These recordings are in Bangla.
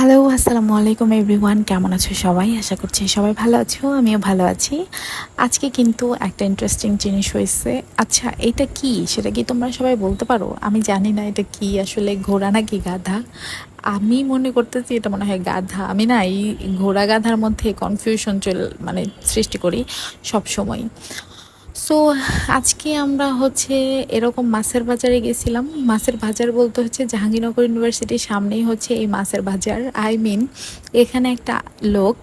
হ্যালো আসসালামু আলাইকুম এভরিওয়ান কেমন আছো সবাই? আশা করছি সবাই ভালো আছো, আমিও ভালো আছি। আজকে কিন্তু একটা ইন্টারেস্টিং জিনিস হয়েছে। আচ্ছা এটা কি? সেটা কি তোমরা সবাই বলতে পারো? আমি জানি না এটা কি, আসলে ঘোড়া নাকি গাধা? আমি মনে করতেছি এটা মনে হয় গাধা। আমি না এই ঘোড়া গাধার মধ্যে কনফিউশন চল মানে সৃষ্টি করি সব সময় সো আজকে আমরা হচ্ছে এরকম মাছের বাজারে গেছিলাম। মাছের বাজার বলতে হচ্ছে জাহাঙ্গীরনগর ইউনিভার্সিটির সামনেই হচ্ছে এই মাছের বাজার। আই মিন এখানে একটা লোক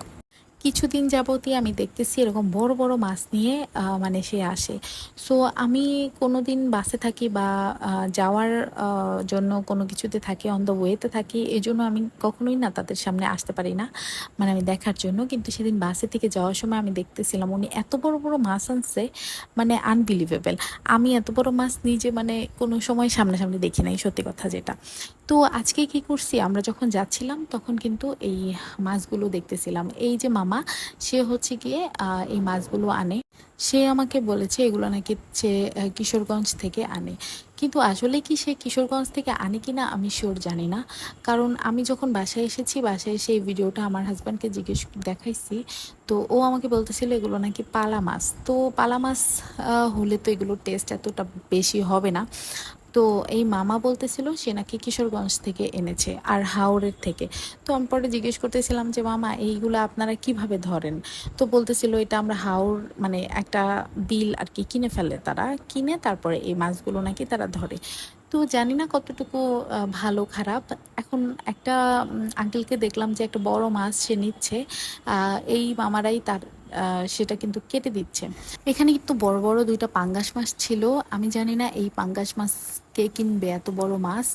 কিছুদিন যাবতই আমি দেখতেছি এরকম বড় বড় মাছ নিয়ে মানে সে আসে। সো আমি কোনো দিন বাসে থাকি বা যাওয়ার জন্য কোনো কিছুতে থাকি অন দ্য ওয়েতে থাকি, এই জন্য আমি কখনোই না তাদের সামনে আসতে পারি না মানে আমি দেখার জন্য। কিন্তু সেদিন বাসে থেকে যাওয়ার সময় আমি দেখতেছিলাম, উনি এত বড় বড় মাছ আনছে মানে আনবিলিভেবল আমি এত বড় মাছ নিজে মানে কোনো সময় সামনাসামনি দেখি নাই, সত্যি কথা যেটা। তো আজকে কি করছি, আমরা যখন যাচ্ছিলাম, তখন কিন্তু এই মাছগুলো দেখতেছিলাম। এই যে মামা সে হচ্ছে গিয়ে এই মাছগুলো আনে। সে আমাকে বলেছে, এগুলো নাকি সে কিশোরগঞ্জ থেকে আনে। কিন্তু আসলে কি সে কিশোরগঞ্জ থেকে আনে কিনা আমি শিওর জানি না। কারণ আমি যখন বাসায় এসেছি, বাসায় এসে এই ভিডিওটা আমার হাজব্যান্ডকে জিজ্ঞেস দেখাইছি। তো ও আমাকে বলতেছিল, এগুলো নাকি পালা মাছ। তো পালা মাছ হলে তো এগুলোর টেস্ট এতটা বেশি হবে না। তো এই মামা বলতেছিল সে নাকি কিশোরগঞ্জ থেকে এনেছে, আর হাওড়ের থেকে। তো আমি পরে জিজ্ঞেস করতেছিলাম যে, মামা, এইগুলো আপনারা কীভাবে ধরেন? তো বলতেছিল, এটা আমরা হাওড় মানে একটা বিল আর কি কিনে ফেলে তারা, কিনে তারপরে এই মাছগুলো নাকি তারা ধরে। তো জানি না কতটুকু ভালো খারাপ। এখন একটা আঙ্কেলকে দেখলাম যে একটা বড় মাছ সে নিচ্ছে এই মামারাই তার সেটা কিন্তু কেটে দিচ্ছে। এখানে কিন্তু বড় বড় দুইটা পাঙ্গাস মাছ ছিল। আমি জানি না এই পাঙ্গাস মাছ কে কিনবে এত বড় মাছ।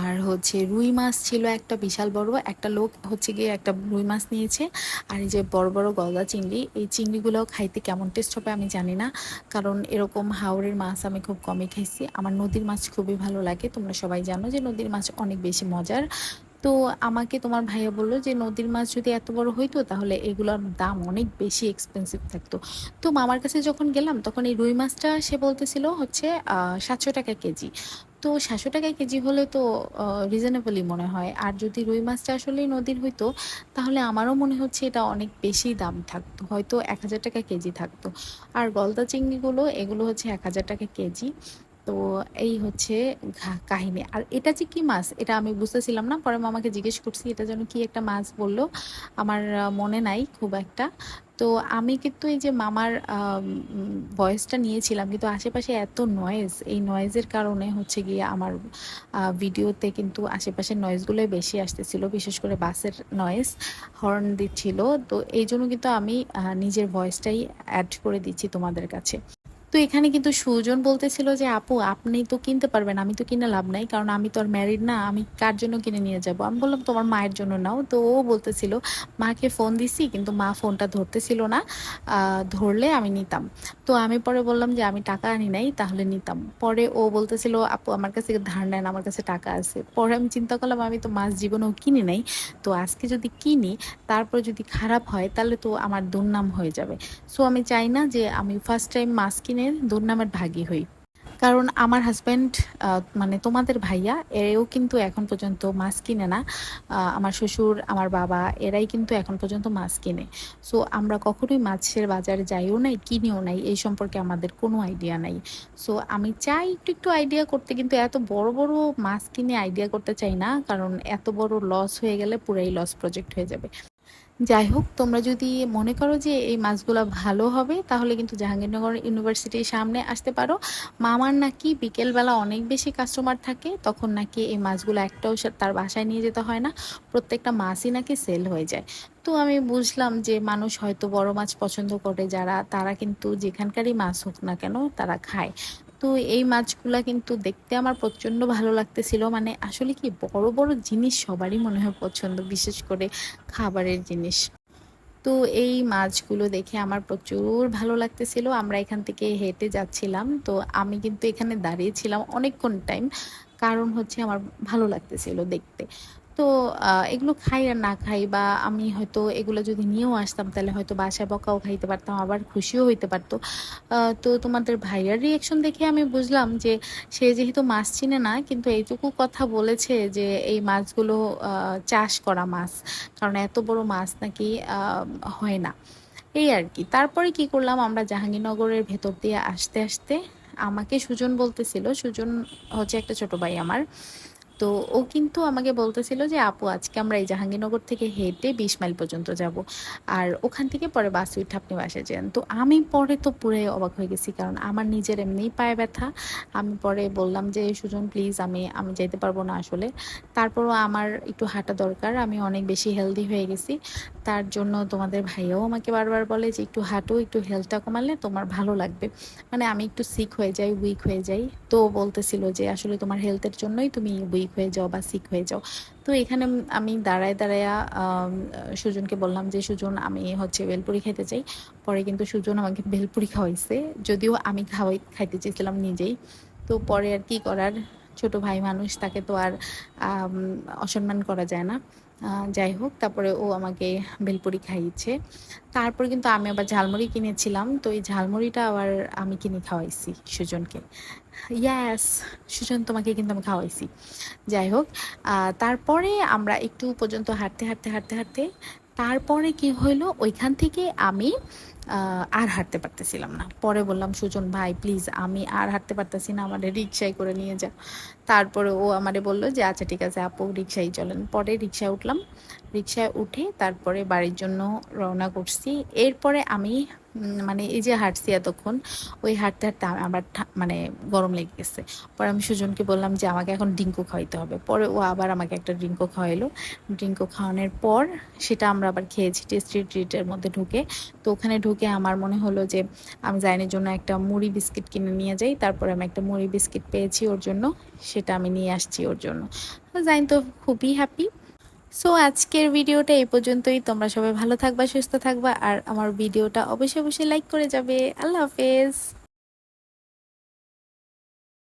আর হচ্ছে রুই মাছ ছিল একটা বিশাল বড়, একটা লোক হচ্ছে গিয়ে একটা রুই মাছ নিয়েছে। আর এই যে বড় বড় গলদা চিংড়ি, এই চিংড়িগুলো খাইতে কেমন টেস্ট হবে আমি জানি না। কারণ এরকম হাওড়ের মাছ আমি খুব কমই খাইছি। আমার নদীর মাছ খুবই ভালো লাগে। তোমরা সবাই জানো যে নদীর মাছ অনেক বেশি মজার। তো আমাকে তোমার ভাইয়া বলল যে, নদীর মাছ যদি এত বড় হইতো, তাহলে এগুলোর দাম অনেক বেশি এক্সপেন্সিভ থাকতো। তো মামার কাছে যখন গেলাম, তখন এই রুই মাছটা সে বলতেছিল হচ্ছে সাতশো টাকা কেজি। তো সাতশো টাকা কেজি হলে তো রিজনেবলই মনে হয়। আর যদি রুই মাছটা আসলেই নদীর হইতো, তাহলে আমারও মনে হচ্ছে এটা অনেক বেশি দাম থাকতো। হয়তো এক হাজার টাকা কেজি থাকতো। আর গলদা চিংড়িগুলো, এগুলো হচ্ছে এক হাজার টাকা কেজি। তো এই হচ্ছে কাহিনী। আর এটা যে কি মাছ? এটা আমি বুঝতেছিলাম না, পরে মামাকে জিজ্ঞেস করছি এটা যেন কি একটা মাছ বলল। আমার মনে নাই খুব একটা। তো আমি কিন্তু এই যে মামার ভয়েসটা নিয়েছিলাম, কিন্তু আশেপাশে এত নয়েজ এই নয়েজের কারণে হচ্ছে গিয়ে আমার ভিডিওতে কিন্তু আশেপাশের নয়েজগুলোই বেশি আসতেছিল, বিশেষ করে বাসের নয়েজ হর্ন দিচ্ছিল। তো এই জন্য কিন্তু আমি নিজের ভয়েসটাই অ্যাড করে দিচ্ছি তোমাদের কাছে। তো এখানে কিন্তু সুজন বলতেছিল যে, আপু, আপনি তো কিনতে পারবেন, আমি তো কিনে লাভ নাই, কারণ আমি তো আর ম্যারিড না, আমি কার জন্য কিনে নিয়ে যাব? আমি বললাম, তোমার মায়ের জন্য নাও। তো ও বলতেছিল, মাকে ফোন দিছি, কিন্তু মা ফোনটা ধরতেছিল না ধরলে আমি নিতাম। তো আমি পরে বললাম যে, আমি টাকা আনি নাই, তাহলে নিতাম। পরে ও বলতেছিল, আপু, আমার কাছে ধার নেন, আমার কাছে টাকা আছে। পরে আমি চিন্তা করলাম, আমি তো মাছ জীবনেও কিনি নাই, তো আজকে যদি কিনি, তারপর যদি খারাপ হয়, তাহলে তো আমার দুর্নাম হয়ে যাবে। সো আমি চাই না যে, আমি ফার্স্ট টাইম মাছ কিনে দুর্নামের ভাগী হই। কারণ আমার হাজব্যান্ড মানে তোমাদের ভাইয়া, এও কিন্তু এখন পর্যন্ত মাছ কিনে না। আমার শ্বশুর, আমার বাবা, এরাই কিন্তু এখন পর্যন্ত মাছ কিনে। সো আমরা কখনোই মাছের বাজারে যাইও নাই, কিনেও নাই, এই সম্পর্কে আমাদের কোনো আইডিয়া নাই। সো আমি চাই একটু একটু আইডিয়া করতে, কিন্তু এত বড় বড় মাছ কিনে আইডিয়া করতে চাই না, কারণ এত বড় লস হয়ে গেলে পুরাই লস প্রজেক্ট হয়ে যাবে। যাই হোক, তোমরা যদি মনে করো যে এই মাছগুলো ভালো হবে, তাহলে কিন্তু জাহাঙ্গীরনগর ইউনিভার্সিটির সামনে আসতে পারো। মামার নাকি বিকেলবেলা অনেক বেশি কাস্টমার থাকে, তখন নাকি এই মাছগুলো একটাও তার বাসায় নিয়ে যেতে হয় না, প্রত্যেকটা মাছই নাকি সেল হয়ে যায়। তো আমি বুঝলাম যে মানুষ হয়তো বড় মাছ পছন্দ করে, যারা, তারা কিন্তু যেখানকারই মাছ হোক না কেন, তারা খায়। তো এই মাছগুলা কিন্তু দেখতে আমার প্রচণ্ড ভালো লাগতেছিল। মানে আসলে কি বড় বড় জিনিস সবারই মনে হয় পছন্দ, বিশেষ করে খাবারের জিনিস। তো এই মাছগুলো দেখে আমার প্রচুর ভালো লাগতেছিল। আমরা এখান থেকে হেঁটে যাচ্ছিলাম। তো আমি কিন্তু এখানে দাঁড়িয়েছিলাম অনেকক্ষণ টাইম কারণ হচ্ছে আমার ভালো লাগতেছিল দেখতে। তো এগুলো খাই আর না খাই বা আমি হয়তো এগুলো যদি নিয়েও আসতাম তাহলে হয়তো বাসায় বকাও খাইতে পারতাম, আবার খুশিও হইতে পারতো। তো তোমাদের ভাইয়ার রিয়াকশন দেখে আমি বুঝলাম যে সে যেহেতু মাছ চিনে না, কিন্তু এইটুকু কথা বলেছে যে এই মাছগুলো চাষ করা মাছ, কারণ এত বড় মাছ নাকি হয় না। এই আর কি। তারপরে কি করলাম আমরা জাহাঙ্গীরনগরের ভেতর দিয়ে আসতে আসতে আমাকে সুজন বলতেছিল, সুজন হচ্ছে একটা ছোট ভাই আমার। তো ও কিন্তু আমাকে বলতেছিল যে, আপু, আজকে আমরা এই জাহাঙ্গীরনগর থেকে হেঁটে বিশ মাইল পর্যন্ত যাব। আর ওখান থেকে পরে বাস উঠে আপনি বাসায় যান। তো আমি পরে তো পুরাই অবাক হয়ে গেছি, কারণ আমার নিজের এমনিই পায়ে ব্যথা। আমি পরে বললাম যে, সুজন প্লিজ আমি আমি যেতে পারব না আসলে। তারপরও আমার একটু হাঁটা দরকার, আমি অনেক বেশি হেলদি হয়ে গেছি। তার জন্য তোমাদের ভাইয়াও আমাকে বারবার বলে যে, একটু হাঁটো, একটু হেলথটা কমালে তোমার ভালো লাগবে। মানে আমি একটু সিক হয়ে যাই উইক হয়ে যাই। তো বলতেছিল যে, আসলে তোমার হেলথের জন্যই তুমি উইক হয়ে যাও বা সিক হয়ে যাও। তো এখানে আমি দাঁড়ায় দাঁড়ায় সুজনকে বললাম যে, সুজন, আমি হচ্ছে বেলপুরি খেতে চাই। পরে কিন্তু সুজন আমাকে বেলপুরি খাওয়াইছে। যদিও আমি খাওয়াই, খাইতে চেয়েছিলাম নিজেই। তো পরে আর কি করার? ছোট ভাই মানুষ, তাকে তো আর অসম্মান করা যায় না। যাই হোক তারপরে ও আমাকে বেলপুরি খাইয়েছে। তারপর কিন্তু আমি আবার ঝালমুড়ি কিনেছিলাম, তো এই ঝালমুড়িটা আবার আমি কিনে খাওয়াইছি সুজনকে। ইয়াস সুজন তোমাকে কিন্তু আমি খাওয়াইছি। যাই হোক তারপরে আমরা একটু পর্যন্ত হাঁটতে হাঁটতে হাঁটতে হাঁটতে তারপরে কি হইল? ওইখান থেকে আমি আর হাঁটতে পারতেছিলাম না। পরে বললাম, সুজন ভাই প্লিজ আমি আর হাঁটতে পারতেছি না, আমার রিক্সায় করে নিয়ে যা তারপরে ও আমারে বলল যে আচ্ছা ঠিক আছে, আপু রিক্সায় চলেন। পরে রিক্সায় উঠলাম। রিক্সায় উঠে তারপরে বাড়ির জন্য রওনা করছি। এরপরে আমি মানে এই যে হাঁটছি এতক্ষণ, ওই হাঁটতে হাঁটতে আম- আমার মানে গরম লেগে গেছে। পরে আমি সুজনকে বললাম যে, আমাকে এখন ড্রিঙ্কও খাওয়াইতে হবে। পরে ও আবার আমাকে একটা ড্রিঙ্কও খাওয়াইলো। ড্রিঙ্কও খাওয়ানোর পর সেটা আমরা আবার খেয়েছি, টেস্টি ট্রিটের মধ্যে ঢুকে। তো ওখানে ঢুকে আমার মনে হলো যে, আমি জাইনের জন্য একটা মুড়ি বিস্কিট কিনে নিয়ে যাই। তারপরে আমি একটা মুড়ি বিস্কিট পেয়েছি ওর জন্য, সেটা আমি নিয়ে আসছি ওর জন্য। জাইন তো খুবই হ্যাপি সো আজকের ভিডিওটা এই পর্যন্তই। তোমরা সবাই ভালো থাকবা, সুস্থ থাকবা, আর আমার ভিডিওটা অবশ্যই অবশ্যই লাইক করে যাবে। আল্লাহ হাফেজ।